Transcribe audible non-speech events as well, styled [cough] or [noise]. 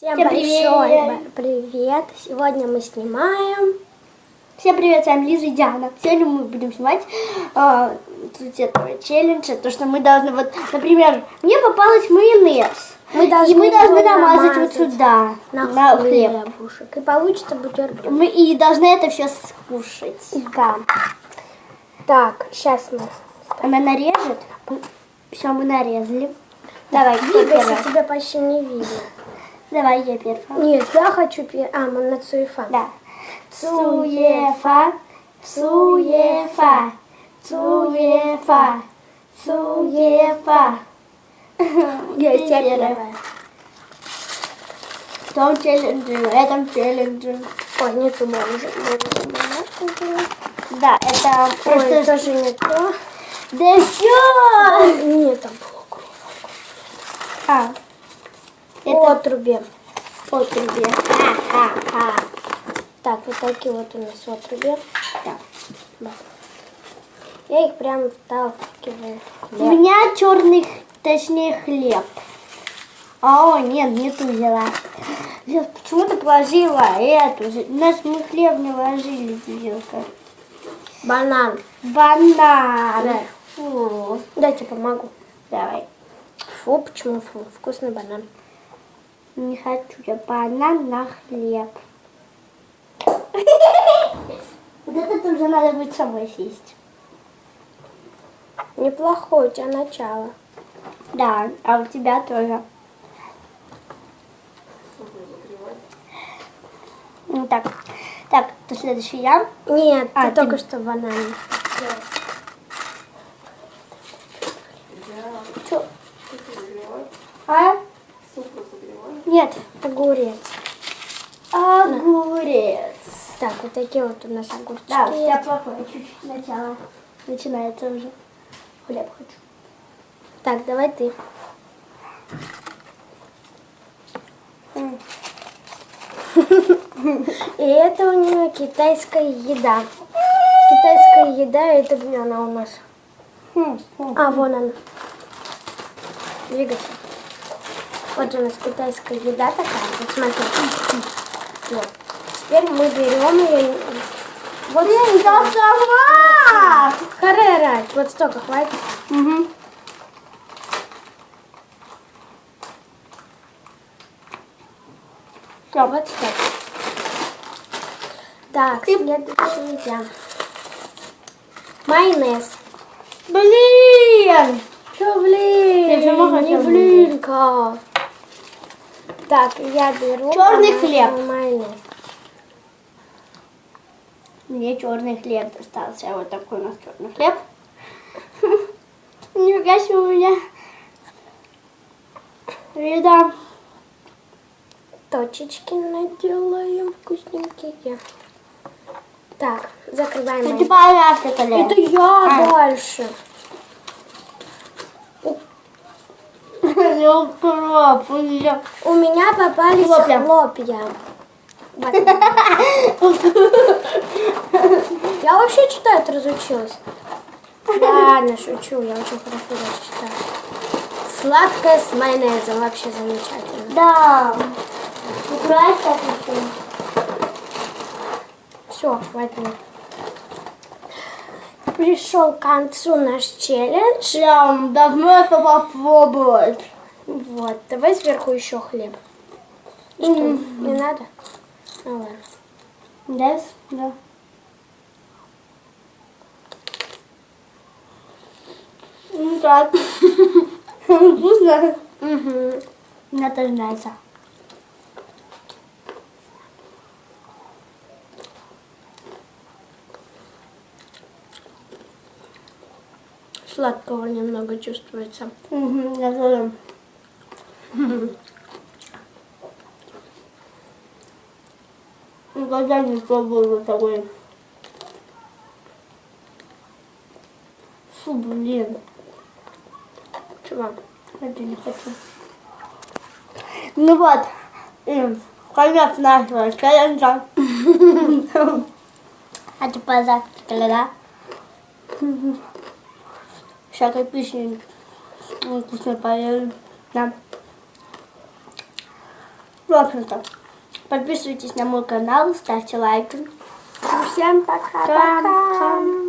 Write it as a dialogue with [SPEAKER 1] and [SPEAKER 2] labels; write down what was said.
[SPEAKER 1] Всем
[SPEAKER 2] Всем
[SPEAKER 1] большой
[SPEAKER 2] привет.
[SPEAKER 1] привет! Сегодня мы снимаем.
[SPEAKER 2] Всем привет, с вами Лиза и Диана. Сегодня мы будем снимать э, тут этого челленджа, то что мы должны, вот, например, мне попалась майонез.
[SPEAKER 1] Мы должны
[SPEAKER 2] и мы должны
[SPEAKER 1] его
[SPEAKER 2] намазать вот
[SPEAKER 1] намазать
[SPEAKER 2] сюда,
[SPEAKER 1] На,
[SPEAKER 2] на, хлеб.
[SPEAKER 1] хлебушек. И получится бутерброд.
[SPEAKER 2] Мы и должны это все скушать.
[SPEAKER 1] Да. Так, сейчас мы.
[SPEAKER 2] Она нарежет. Все, мы нарезали. Давай,
[SPEAKER 1] Двигайся, тебя почти не видно.
[SPEAKER 2] Давай, я первая.
[SPEAKER 1] Нет, я хочу пер... А, мы на цуефа.
[SPEAKER 2] Да. Цуефа, цуефа, цуефа, цуефа. [laughs]
[SPEAKER 1] Я тебя
[SPEAKER 2] первая.
[SPEAKER 1] первая.
[SPEAKER 2] В том челлендже, в этом челлендже.
[SPEAKER 1] Ой, нету бомжа. Бомжа.
[SPEAKER 2] Да, это
[SPEAKER 1] Ой,
[SPEAKER 2] просто...
[SPEAKER 1] тоже не то.
[SPEAKER 2] Да все!
[SPEAKER 1] Нет, там было круто.
[SPEAKER 2] А,
[SPEAKER 1] Это
[SPEAKER 2] это
[SPEAKER 1] отрубе.
[SPEAKER 2] отруби. Ха-ха-ха.
[SPEAKER 1] Так, вот такие вот у нас отрубе.
[SPEAKER 2] Да.
[SPEAKER 1] Да. Я их прям вталкиваю.
[SPEAKER 2] У меня черный, точнее, хлеб. А, о, нет, не ту взяла. Сейчас почему-то положила эту. же. У нас мы хлеб не ложили, девилка.
[SPEAKER 1] Банан.
[SPEAKER 2] Банан.
[SPEAKER 1] Да.
[SPEAKER 2] Фу.
[SPEAKER 1] Дайте помогу.
[SPEAKER 2] Давай.
[SPEAKER 1] Фу, почему фу? Вкусный банан.
[SPEAKER 2] Не хочу я банан на хлеб. Вот этот уже надо будет самой съесть.
[SPEAKER 1] Неплохое у тебя начало.
[SPEAKER 2] Да, а у тебя тоже. Ну так, так, то следующий я.
[SPEAKER 1] Нет,
[SPEAKER 2] А,
[SPEAKER 1] ты
[SPEAKER 2] ты-
[SPEAKER 1] только что банан.
[SPEAKER 2] Чё? А? Нет,
[SPEAKER 1] Огурец.
[SPEAKER 2] огурец.
[SPEAKER 1] Так, вот такие вот у нас огурчики.
[SPEAKER 2] Да, у тебя плохое чуть-чуть начало. Начинается уже. Хлеб хочу.
[SPEAKER 1] Так, давай ты. И это у нее китайская еда. Китайская еда, это где она у нас?
[SPEAKER 2] Хм, хм.
[SPEAKER 1] А, вон она. Двигайся. Вот у нас китайская еда такая. Вот смотри. Вот. Теперь мы берем ее. Вот
[SPEAKER 2] Блин, да сама!
[SPEAKER 1] Харе орать. Вот столько хватит.
[SPEAKER 2] Угу.
[SPEAKER 1] Все, вот столько. Так, следующая еда. Майонез.
[SPEAKER 2] Блин!
[SPEAKER 1] Что, блин?
[SPEAKER 2] Ты
[SPEAKER 1] не блинка. Так, я беру домашний
[SPEAKER 2] хлеб.
[SPEAKER 1] майонез.
[SPEAKER 2] Мне черный хлеб достался. Вот такой у нас черный хлеб. [laughs] Нифига себе у меня. Еда.
[SPEAKER 1] Точечки наделаем вкусненькие. Так, закрываем.
[SPEAKER 2] Это
[SPEAKER 1] Это я
[SPEAKER 2] А.
[SPEAKER 1] дальше.
[SPEAKER 2] Укроп, у меня.
[SPEAKER 1] У меня попались
[SPEAKER 2] Хлопья.
[SPEAKER 1] хлопья. Я вообще читать разучилась. Ладно, шучу, я очень хорошо читаю. Сладкое с майонезом, вообще замечательно.
[SPEAKER 2] Да. Украсть так.
[SPEAKER 1] Все, хватит. Пришел к концу наш челлендж.
[SPEAKER 2] Прям давно это попробовать.
[SPEAKER 1] Вот, давай сверху еще хлеб. Что, не надо? Ну ладно.
[SPEAKER 2] Да? Да. Ну так. [laughs] Вкусно.
[SPEAKER 1] Угу.
[SPEAKER 2] Мне тоже нравится.
[SPEAKER 1] Сладкого немного чувствуется.
[SPEAKER 2] Угу, я тоже. Никогда не пробовала такой. Фу, блин.
[SPEAKER 1] Чего?
[SPEAKER 2] Это не хочу. Ну вот, конец нашего челленджа. [laughs] А ты позавтракали, да? [laughs] Всякой пищи вкусно поели. Да. В общем-то, подписывайтесь на мой канал, ставьте лайки.
[SPEAKER 1] Всем пока.
[SPEAKER 2] Пока.